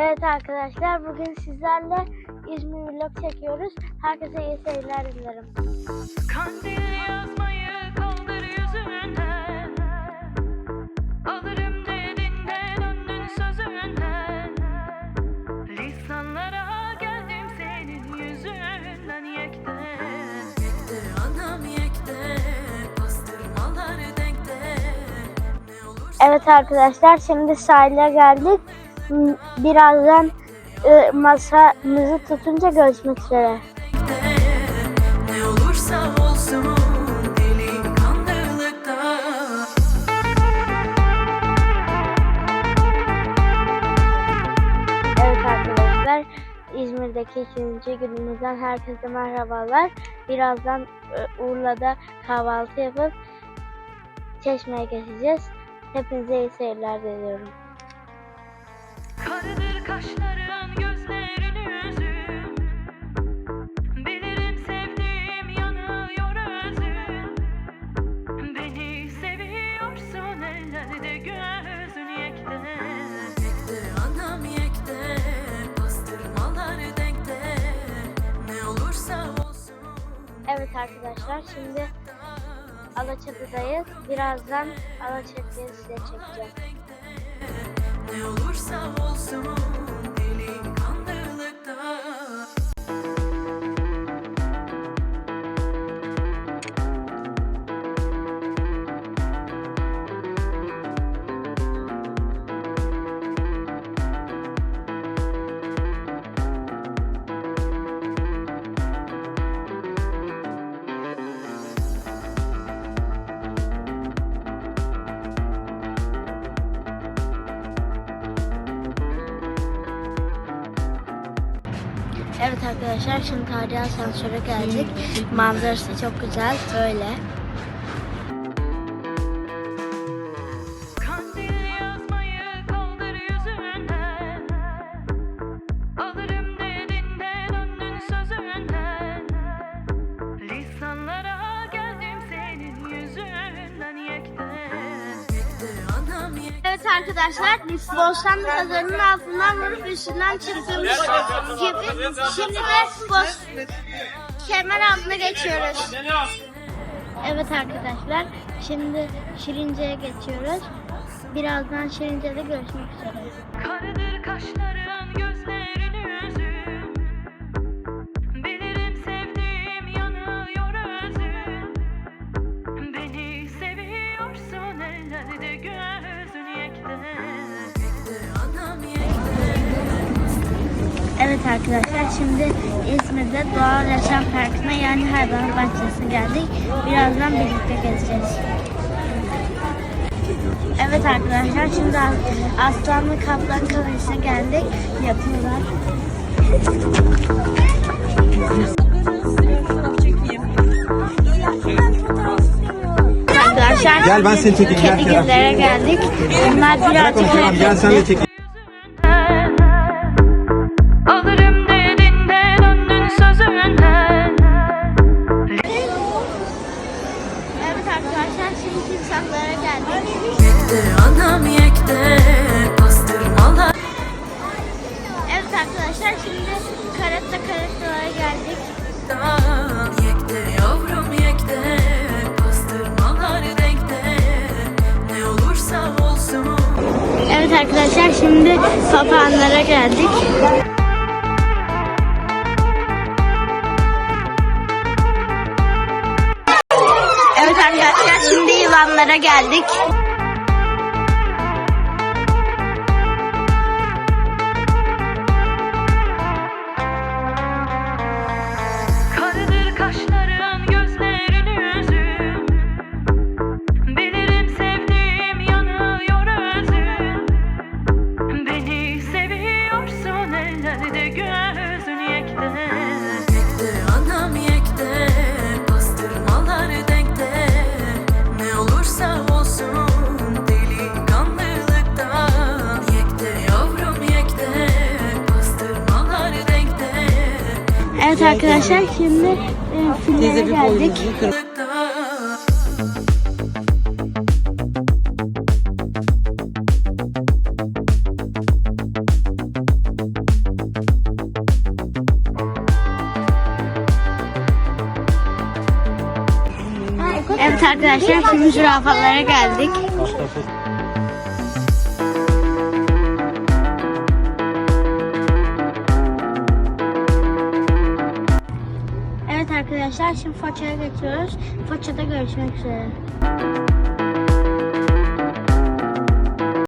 Evet arkadaşlar bugün sizlerle İzmir vlog çekiyoruz. Herkese iyi seyirler dilerim. Kandil yazmayı kaldır yüzünden Alırım dediğinde döndün sözünden Lisanlara geldim senin yüzünden yekte Yekte anam yekte Pastırmalar denkte Ne olursa Evet arkadaşlar şimdi sahile geldik. Birazdan e, masamızı tutunca görüşmek üzere. Ne olursa olsun delikanlılıkta Evet arkadaşlar İzmir'deki ikinci günümüzden herkese merhabalar. Birazdan e, Urla'da kahvaltı yapıp Çeşme'ye geçeceğiz. Hepinize iyi seyirler diliyorum. Evet arkadaşlar şimdi Alaçatı'dayız. Birazdan Alaçatı'yı size çekeceğim. Ne olursa Evet arkadaşlar şimdi tarihi asansöre geldik. Manzarası çok güzel. Böyle. Arkadaşlar Bostanlı pazarının altından vurup üstünden çıktığımız gibi şimdi de Bos kemer altına geçiyoruz. Evet arkadaşlar şimdi Şirince'ye geçiyoruz. Birazdan Şirince'de görüşmek üzere. Karadır kaşların Evet arkadaşlar şimdi İzmir'de Doğal Yaşam Parkı'na yani hayvan bahçesine geldik. Birazdan birlikte gezeceğiz. Evet arkadaşlar şimdi As- Aslanlı Kaplan Kalesi'ne geldik. Yapıyorlar. Arkadaşlar Gel ben seni çekeyim, gel Kerem. Kedigillere geldik. Onlar birazcık gel sen de çek. Arkadaşlar şimdi papağanlara geldik. Evet arkadaşlar şimdi yılanlara geldik. Evet arkadaşlar şimdi e, filmlere geldik. Evet arkadaşlar şimdi zürafalara geldik. Arkadaşlar şimdi Foça'ya geçiyoruz. Foça'da görüşmek üzere.